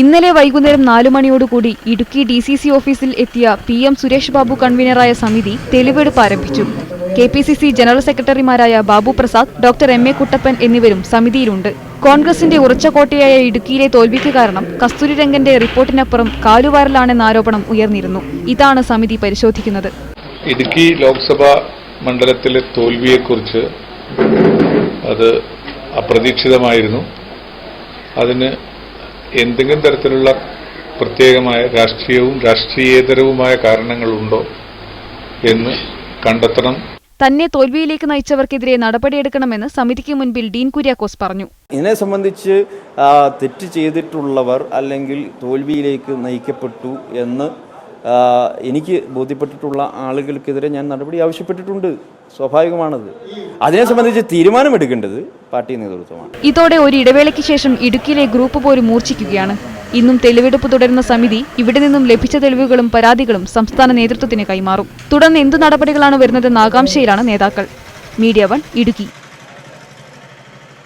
ഇന്നലെ വൈകുന്നേരം നാലു മണിയോടുകൂടി ഇടുക്കി ഡി സി സി ഓഫീസിൽ എത്തിയ പി എം സുരേഷ് ബാബു കൺവീനറായ സമിതി തെളിവെടുപ്പ് ആരംഭിച്ചു. K P C C general സെക്രട്ടറിമാരായ Babu Prasad doctor M A Kuttappan എന്നിവരും സമിതിയിലുണ്ട്. കോൺഗ്രസിന്റെ ഉറച്ച കോട്ടയായ ഇടുക്കിയിലെ തോൽവിക്ക് കാരണം കസ്തൂരിരംഗന്റെ റിപ്പോർട്ടിനപ്പുറം കാലുവാരലാണെന്ന ആരോപണം ഉയർന്നിരുന്നു. ഇതാണ് സമിതി പരിശോധിക്കുന്നത്. ഇടുക്കി ലോക്സഭാ മണ്ഡലത്തിലെ തോൽവിയെക്കുറിച്ച് അത് അപ്രതീക്ഷിതമായിരുന്നു. അതിന് എന്തെങ്കിലും തരത്തിലുള്ള പ്രത്യേകമായ രാഷ്ട്രീയവും രാഷ്ട്രീയേതരവുമായ കാരണങ്ങളുണ്ടോ എന്ന് കണ്ടെത്തണം. തന്നെ തോൽവിയിലേക്ക് നയിച്ചവർക്കെതിരെ നടപടിയെടുക്കണമെന്ന് സമിതിക്ക് മുൻപിൽ ഡീൻ കുര്യാക്കോസ് പറഞ്ഞു. ഇതിനെ സംബന്ധിച്ച് തെറ്റ് ചെയ്തിട്ടുള്ളവർ അല്ലെങ്കിൽ തോൽവിയിലേക്ക് നയിക്കപ്പെട്ടു എന്ന് എനിക്ക് ബോധ്യപ്പെട്ടിട്ടുള്ള ആളുകൾക്കെതിരെ ഞാൻ നടപടി ആവശ്യപ്പെട്ടിട്ടുണ്ട്. സ്വാഭാവികമാണത്. അതിനെ സംബന്ധിച്ച് തീരുമാനമെടുക്കേണ്ടത് പാർട്ടി നേതൃത്വമാണ്. ഇതോടെ ഒരു ഇടവേളയ്ക്ക് ശേഷം ഇടുക്കിയിലെ ഗ്രൂപ്പ് പോലും മൂർച്ഛിക്കുകയാണ്. ഇന്നും തെളിവെടുപ്പ് തുടരുന്ന സമിതി ഇവിടെ നിന്നും ലഭിച്ച തെളിവുകളും പരാതികളും സംസ്ഥാന നേതൃത്വത്തിന് കൈമാറും. തുടർന്ന് എന്തു നടപടികളാണ് വരുന്നതെന്ന ആകാംക്ഷയിലാണ് നേതാക്കൾ. Media one Idukki.